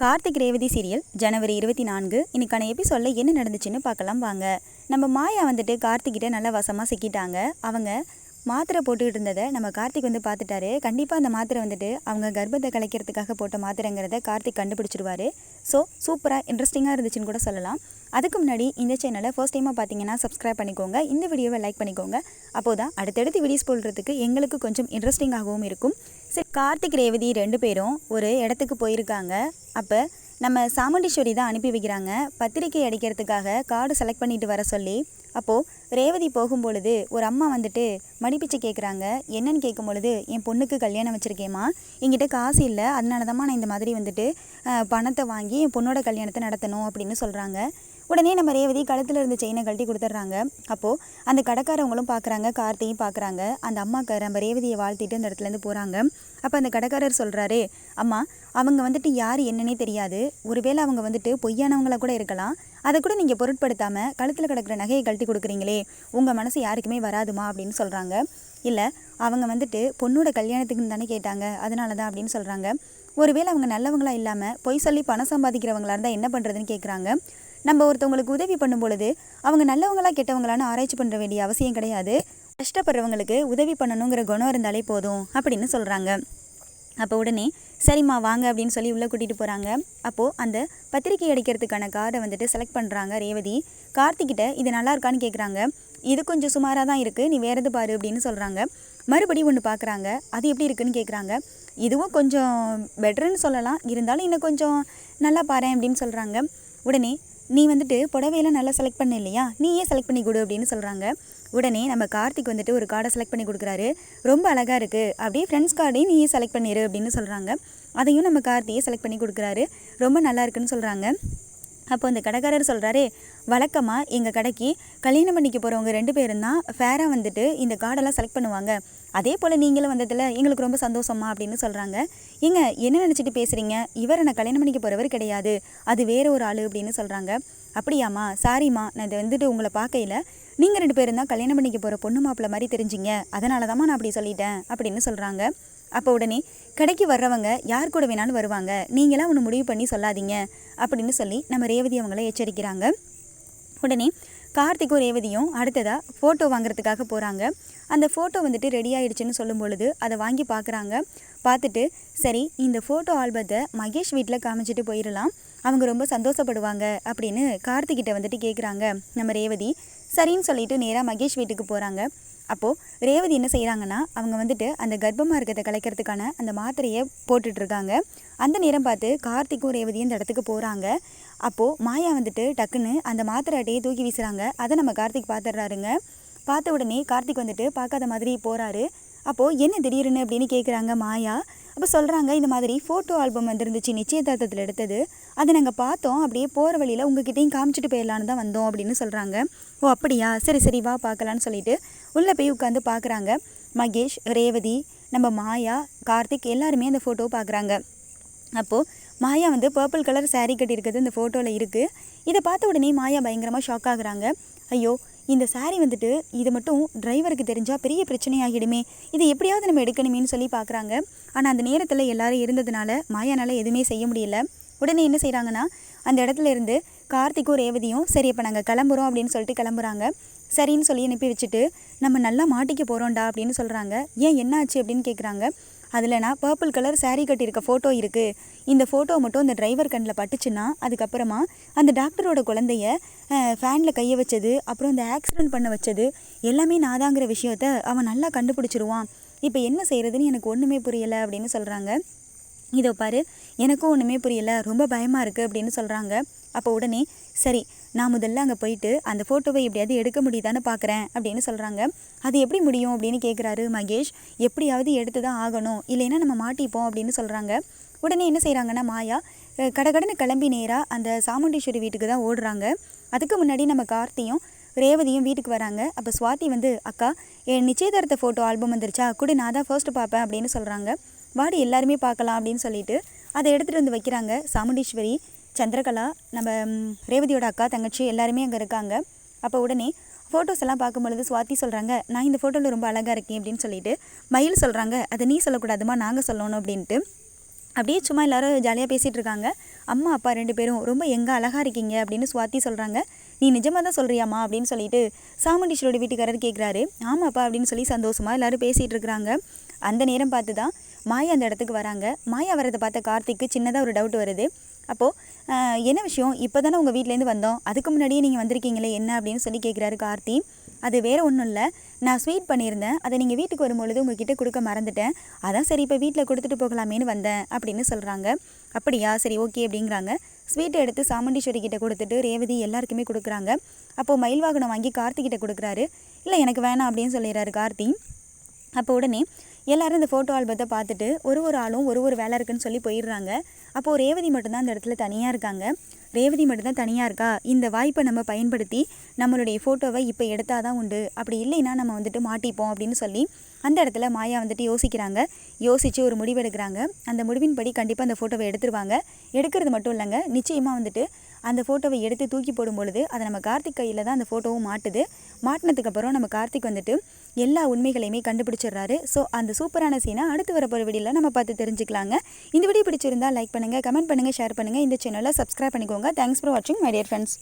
Karthik Revathi serial ஜனவரி இருபத்தி நான்கு. இன்னைக்கான எபிசோடில் என்ன நடந்துச்சுன்னு பார்க்கலாம் வாங்க. நம்ம மாயா வந்துட்டு கார்த்திக்கிட்ட நல்லா வசமாக சிக்கிட்டாங்க. அவங்க மாத்திரை போட்டுக்கிட்டு இருந்ததை நம்ம கார்த்திக் வந்து பார்த்துட்டாரு. கண்டிப்பாக அந்த மாத்திரை வந்துட்டு அவங்க கர்ப்பத்தை கலைக்கிறதுக்காக போட்ட மாத்திரைங்கிறத கார்த்திக் கண்டுபிடிச்சிருவாரு. ஸோ சூப்பராக இன்ட்ரெஸ்டிங்காக இருந்துச்சுன்னு கூட சொல்லலாம். அதுக்கு முன்னாடி இந்த சேனலை ஃபர்ஸ்ட் டைமாக பார்த்தீங்கன்னா சப்ஸ்கிரைப் பண்ணிக்கோங்க. இந்த வீடியோவை லைக் பண்ணிக்கோங்க. அப்போது தான் அடுத்தடுத்து வீடியோஸ் போடுறதுக்கு எங்களுக்கு கொஞ்சம் இன்ட்ரெஸ்டிங்காகவும் இருக்கும். சரி கார்த்திக் ரேவதி ரெண்டு பேரும் ஒரு இடத்துக்கு போயிருக்காங்க. அப்போ நம்ம சாமுண்டீஸ்வரி தான் அனுப்பி வைக்கிறாங்க. பத்திரிக்கை அடிக்கிறதுக்காக கார்டு செலக்ட் பண்ணிட்டு வர சொல்லி அப்போது ரேவதி போகும்பொழுது ஒரு அம்மா வந்துட்டு மடிப்பிச்சு கேட்குறாங்க என்னன்னு கேட்கும் பொழுது என் பொண்ணுக்கு கல்யாணம் வச்சுருக்கேம்மா. என்கிட்ட காசு இல்லை. அதனால தான் நான் இந்த மாதிரி வந்துட்டு பணத்தை வாங்கி என் பொண்ணோட கல்யாணத்தை நடத்தணும் அப்படின்னு சொல்கிறாங்க உடனே நம்ம ரேவதி கழுத்தில் இருந்து செயினை கழட்டி கொடுத்துட்றாங்க. அப்போது அந்த கடைக்காரவங்களும் பார்க்குறாங்க கார்த்தியும் பார்க்குறாங்க அந்த அம்மாக்கார் நம்ம ரேவதியை வாழ்த்திட்டு அந்த இடத்துலேருந்து போகிறாங்க அப்போ அந்த கடைக்காரர் சொல்கிறாரு அம்மா அவங்க வந்துட்டு யார் என்னன்னே தெரியாது. ஒருவேளை அவங்க வந்துட்டு பொய்யானவங்களாக கூட இருக்கலாம். அதை கூட நீங்கள் பொருட்படுத்தாமல் கழுத்தில் கிடக்கிற நகையை கழட்டி கொடுக்குறீங்களே உங்கள் மனசு யாருக்குமே வராதுமா? அப்படின்னு சொல்கிறாங்க இல்லை அவங்க வந்துட்டு பொண்ணோட கல்யாணத்துக்குன்னு தானே கேட்டாங்க. அதனால தான் அப்படின்னு சொல்கிறாங்க ஒருவேளை அவங்க நல்லவங்களா இல்லாமல் பொய் சொல்லி பணம் சம்பாதிக்கிறவங்களா இருந்தால் என்ன பண்ணுறதுன்னு கேட்குறாங்க நம்ம ஒருத்தவங்களுக்கு உதவி பண்ணும் பொழுது அவங்க நல்லவங்களா கெட்டவங்களான்னு ஆராய்ச்சி பண்ணுற வேண்டிய அவசியம் கிடையாது. கஷ்டப்படுறவங்களுக்கு உதவி பண்ணணுங்கிற குணம் இருந்தாலே போதும் அப்படின்னு சொல்கிறாங்க அப்போ உடனே சரிம்மா வாங்க அப்படின்னு சொல்லி உள்ளே கூட்டிகிட்டு போகிறாங்க அப்போது அந்த பத்திரிக்கை அடிக்கிறதுக்கான கார்டை வந்துட்டு செலக்ட் பண்ணுறாங்க ரேவதி. கார்த்திக்கிட்ட இது நல்லா இருக்கான்னு கேட்குறாங்க இது கொஞ்சம் சுமாராக தான் இருக்குது நீ வேறு எது பாரு அப்படின்னு சொல்கிறாங்க மறுபடியும் ஒன்று பார்க்குறாங்க அது எப்படி இருக்குன்னு கேட்குறாங்க இதுவும் கொஞ்சம் பெட்டர்னு சொல்லலாம். இருந்தாலும் இன்னும் கொஞ்சம் நல்லா பாரு அப்படின்னு சொல்கிறாங்க உடனே நீ வந்துட்டு புடவையெல்லாம் நல்லா செலக்ட் பண்ண இல்லையா? நீயே செலக்ட் பண்ணி கொடு அப்படின்னு சொல்கிறாங்க உடனே நம்ம கார்த்திக் வந்துட்டு ஒரு கார்டை செலக்ட் பண்ணி கொடுக்குறாரு. ரொம்ப அழகாக இருக்குது அப்படியே ஃப்ரெண்ட்ஸ் கார்டையும் நீயே செலக்ட் பண்ணிடு அப்படின்னு சொல்கிறாங்க அதையும் நம்ம கார்த்தியே செலக்ட் பண்ணி கொடுக்குறாரு. ரொம்ப நல்லா இருக்குன்னு சொல்கிறாங்க அப்போ அந்த கடைக்காரர் சொல்கிறாரு வழக்கமாக எங்கள் கடைக்கு கல்யாணம் பண்ணிக்க போகிறவங்க ரெண்டு பேரும் தான் ஃபேராக வந்துட்டு இந்த கார்டெல்லாம் செலக்ட் பண்ணுவாங்க. அதே போல் நீங்களும் வந்ததில் எங்களுக்கு ரொம்ப சந்தோஷமா அப்படின்னு சொல்கிறாங்க ஏங்க என்ன நினச்சிட்டு பேசுகிறீங்க இவரை நான் கல்யாணம் பண்ணிக்க போகிறவர் கிடையாது. அது வேற ஒரு ஆள் அப்படின்னு சொல்கிறாங்க அப்படியாம்மா சாரிம்மா நான் இதை வந்துட்டு உங்களை பார்க்கையில் நீங்கள் ரெண்டு பேரும் தான் கல்யாணம் பண்ணிக்க போகிற பொண்ணு மாப்பிள்ள மாதிரி தெரிஞ்சிங்க. அதனால தாம்மா நான் அப்படி சொல்லிட்டேன் அப்படின்னு சொல்கிறாங்க அப்போ உடனே கடைக்கு வர்றவங்க யார் கூட வேணாலும் வருவாங்க. நீங்களாம் ஒன்று முடிவு பண்ணி சொல்லாதீங்க அப்படின்னு சொல்லி நம்ம ரேவதி அவங்கள எச்சரிக்கிறாங்க. உடனே கார்த்திக்கும் ரேவதியும் அடுத்ததாக ஃபோட்டோ வாங்குறதுக்காக போகிறாங்க அந்த ஃபோட்டோ வந்துட்டு ரெடி ஆகிடுச்சின்னு சொல்லும் பொழுது அதை வாங்கி பார்க்குறாங்க. பார்த்துட்டு சரி இந்த ஃபோட்டோ ஆல்பத்தை மகேஷ் வீட்டில் காமிச்சிட்டு போயிடலாம். அவங்க ரொம்ப சந்தோஷப்படுவாங்க அப்படின்னு கார்த்திகிட்ட வந்துட்டு கேட்குறாங்க நம்ம ரேவதி சரின்னு சொல்லிட்டு நேராக மகேஷ் வீட்டுக்கு போகிறாங்க அப்போது ரேவதி என்ன செய்கிறாங்கன்னா அவங்க வந்துட்டு அந்த கர்ப்பமாக இருக்கிறத கலைக்கிறதுக்கான அந்த மாத்திரையை போட்டுட்ருக்காங்க அந்த நேரம் பார்த்து கார்த்திக்கும் ரேவதியும் இந்த இடத்துக்கு போகிறாங்க அப்போது மாயா வந்துட்டு டக்குன்னு அந்த மாத்திரை அட்டையை தூக்கி வீசுகிறாங்க அதை நம்ம கார்த்திக் பார்த்துட்றாருங்க. பார்த்த உடனே கார்த்திக் வந்துட்டு பார்க்காத மாதிரி போகிறாரு அப்போது என்ன திடீர்னு? அப்படின்னு கேட்குறாங்க மாயா. அப்போ சொல்கிறாங்க இந்த மாதிரி ஃபோட்டோ ஆல்பம் வந்துருந்துச்சு நிச்சயதார்த்தத்தில் எடுத்தது. அதை நாங்கள் பார்த்தோம். அப்படியே போகிற வழியில் உங்ககிட்டையும் காமிச்சிட்டு போயிடலான்னு தான் வந்தோம் அப்படின்னு சொல்கிறாங்க ஓ அப்படியா? சரி சரி வா பார்க்கலான்னு சொல்லிட்டு உள்ளே போய் உட்காந்து பார்க்குறாங்க. மகேஷ் ரேவதி நம்ம மாயா கார்த்திக் எல்லாருமே அந்த ஃபோட்டோ பார்க்குறாங்க அப்போது மாயா வந்து பர்பிள் கலர் சாரீ கட்டியிருக்கிறது இந்த ஃபோட்டோவில் இருக்குது இதை பார்த்த உடனே மாயா பயங்கரமாக ஷாக் ஆகுறாங்க. ஐயோ இந்த சாரீ வந்துட்டு இது மட்டும் டிரைவருக்கு தெரிஞ்சால் பெரிய பிரச்சனையாகிடுமே. இதை எப்படியாவது நம்ம எடுக்கணுமேன்னு சொல்லி பார்க்குறாங்க. ஆனால் அந்த நேரத்தில் எல்லோரும் இருந்ததுனால மாயானால் எதுவுமே செய்ய முடியல. உடனே என்ன செய்கிறாங்கன்னா அந்த இடத்துல இருந்து கார்த்திக்கும் ரேவதியும் சரி இப்போ நாங்கள் கிளம்புறோம் அப்படின்னு சொல்லிட்டு கிளம்புறாங்க. சரின்னு சொல்லி அனுப்பி வச்சுட்டு நம்ம நல்லா மாட்டிக்க போகிறோம்டா அப்படின்னு சொல்கிறாங்க ஏன் என்ன ஆச்சு அப்படின்னு கேட்குறாங்க அதில் நான் பர்பிள் கலர் சாரீ கட்டியிருக்க ஃபோட்டோ இருக்குது இந்த ஃபோட்டோ மட்டும் இந்த டிரைவர் கண்ணில் பட்டுச்சுன்னா அதுக்கப்புறமா அந்த டாக்டரோட குழந்தைய ஃபேனில் கையை வச்சது அப்புறம் இந்த ஆக்சிடெண்ட் பண்ண வச்சது எல்லாமே நாதாங்கிற விஷயத்த அவன் நல்லா கண்டுபிடிச்சிருவான். இப்போ என்ன செய்கிறதுன்னு எனக்கு ஒன்றுமே புரியலை அப்படின்னு சொல்கிறாங்க இதோ பாரு எனக்கும் ஒன்றுமே புரியலை ரொம்ப பயமாக இருக்குது அப்படின்னு சொல்கிறாங்க அப்போ உடனே சரி நான் முதல்ல அங்கே போயிட்டு அந்த ஃபோட்டோவை எப்படியாவது எடுக்க முடியுதான்னு பார்க்குறேன் அப்படின்னு சொல்கிறாங்க அது எப்படி முடியும் அப்படின்னு கேட்குறாரு மகேஷ். எப்படியாவது எடுத்து தான் ஆகணும். இல்லைன்னா நம்ம மாட்டிப்போம் அப்படின்னு சொல்கிறாங்க உடனே என்ன செய்கிறாங்கன்னா மாயா அஹ், கடகடன்னு கிளம்பி நேராக அந்த சாமுண்டீஸ்வரி வீட்டுக்கு தான் ஓடுறாங்க. அதுக்கு முன்னாடி நம்ம கார்த்தியும் ரேவதியும் வீட்டுக்கு வராங்க. அப்போ சுவாதி வந்து அக்கா என் நிச்சயதார்த்த ஃபோட்டோ ஆல்பம் வந்துருச்சா? கூட நான் தான் ஃபர்ஸ்ட் பார்ப்பேன் அப்படின்னு சொல்கிறாங்க வாடி எல்லாருமே பார்க்கலாம் அப்படின்னு சொல்லிட்டு அதை எடுத்துகிட்டு வந்து வைக்கிறாங்க சாமுண்டீஸ்வரி. சந்திரகலா நம்ம ரேவதியோட அக்கா தங்கச்சி எல்லாருமே அங்கே இருக்காங்க. அப்போ உடனே ஃபோட்டோஸ் எல்லாம் பார்க்கும்பொழுது சுவாதி சொல்கிறாங்க நான் இந்த ஃபோட்டோவில் ரொம்ப அழகாக இருக்கேன் அப்படின்னு சொல்லிட்டு மயில் சொல்கிறாங்க அதை நீ சொல்லக்கூடாதுமா நாங்கள் சொல்லணும் அப்படின்ட்டு. அப்படியே சும்மா எல்லாரும் ஜாலியாக பேசிகிட்டு இருக்காங்க. அம்மா அப்பா ரெண்டு பேரும் ரொம்ப எங்கே அழகாக இருக்கீங்க அப்படின்னு சுவாதி சொல்கிறாங்க நீ நிஜமாக தான் சொல்கிறியாம்மா அப்படின்னு சொல்லிட்டு சாமுண்டீஸ்வரோட வீட்டுக்காரர் கேட்குறாரு ஆமாப்பா அப்படின்னு சொல்லி சந்தோஷமாக எல்லோரும் பேசிகிட்டு இருக்கிறாங்க. அந்த நேரம் பார்த்து தான் மாயா அந்த இடத்துக்கு வராங்க. மாயா வரதை பார்த்த கார்த்திக்கு சின்னதாக ஒரு டவுட் வருது. அப்போது என்ன விஷயம்? இப்போ தானே உங்கள் வீட்டிலேருந்து வந்தோம். அதுக்கு முன்னாடியே நீங்கள் வந்திருக்கீங்களே என்ன அப்படின்னு சொல்லி கேட்குறாரு கார்த்தி. அது வேறு ஒன்றும் இல்லை. நான் ஸ்வீட் பண்ணியிருந்தேன். அதை நீங்கள் வீட்டுக்கு வரும்பொழுது உங்ககிட்ட கொடுக்க மறந்துட்டேன். அதான் சரி இப்போ வீட்டில் கொடுத்துட்டு போகலாமேன்னு வந்தேன் அப்படின்னு சொல்கிறாங்க அப்படியா? சரி ஓகே அப்படிங்கிறாங்க. ஸ்வீட்டை எடுத்து சாமுண்டீஸ்வரி கிட்ட கொடுத்துட்டு ரேவதி எல்லாருக்குமே கொடுக்குறாங்க. அப்போது மயில் வாகனம் வாங்கி கார்த்திகிட்ட கொடுக்குறாரு. இல்லை எனக்கு வேணாம் அப்படின்னு சொல்லிடுறாரு கார்த்தி. அப்போ உடனே எல்லோரும் இந்த ஃபோட்டோ ஆல்பத்தை பார்த்துட்டு ஒரு ஒரு ஆளும் ஒரு ஒரு வேலை இருக்குன்னு சொல்லி போயிடுறாங்க. அப்போது ரேவதி மட்டும்தான் அந்த இடத்துல தனியாக இருக்காங்க. ரேவதி மட்டும்தான் தனியாக இருக்கா? இந்த வாய்ப்பை நம்ம பயன்படுத்தி நம்மளுடைய ஃபோட்டோவை இப்போ எடுத்தால் தான் உண்டு. அப்படி இல்லைன்னா நம்ம வந்துட்டு மாட்டிப்போம் அப்படின்னு சொல்லி அந்த இடத்துல மாயா வந்துட்டு யோசிக்கிறாங்க. யோசித்து ஒரு முடிவு எடுக்கிறாங்க அந்த முடிவின்படி கண்டிப்பாக அந்த ஃபோட்டோவை எடுத்துருவாங்க. எடுக்கிறது மட்டும் இல்லைங்க. நிச்சயமாக வந்துட்டு அந்த ஃபோட்டோவை எடுத்து தூக்கி போடும் பொழுது அதை நம்ம கார்த்திக் கையில் தான் அந்த ஃபோட்டோவும் மாட்டுது. மாட்டினதுக்கப்புறம் நம்ம கார்த்திக் வந்துட்டு எல்லா உண்மைகளையுமே கண்டுபிடிச்சிடுறாரு. ஸோ அந்த சூப்பரான சீனை அடுத்து வர போகிற வீடியோவில் நம்ம பார்த்து தெரிஞ்சுக்கலாங்க. இந்த வீடியோ பிடிச்சிருந்தா லைக் பண்ணுங்கள் கமெண்ட் பண்ணுங்கள் ஷேர் பண்ணுங்கள் இந்த சேனலை சப்ஸ்கிரைப் பண்ணிக்கோங்க. தேங்க்ஸ் ஃபார் வாட்சிங் மை டியர் ஃப்ரெண்ட்ஸ்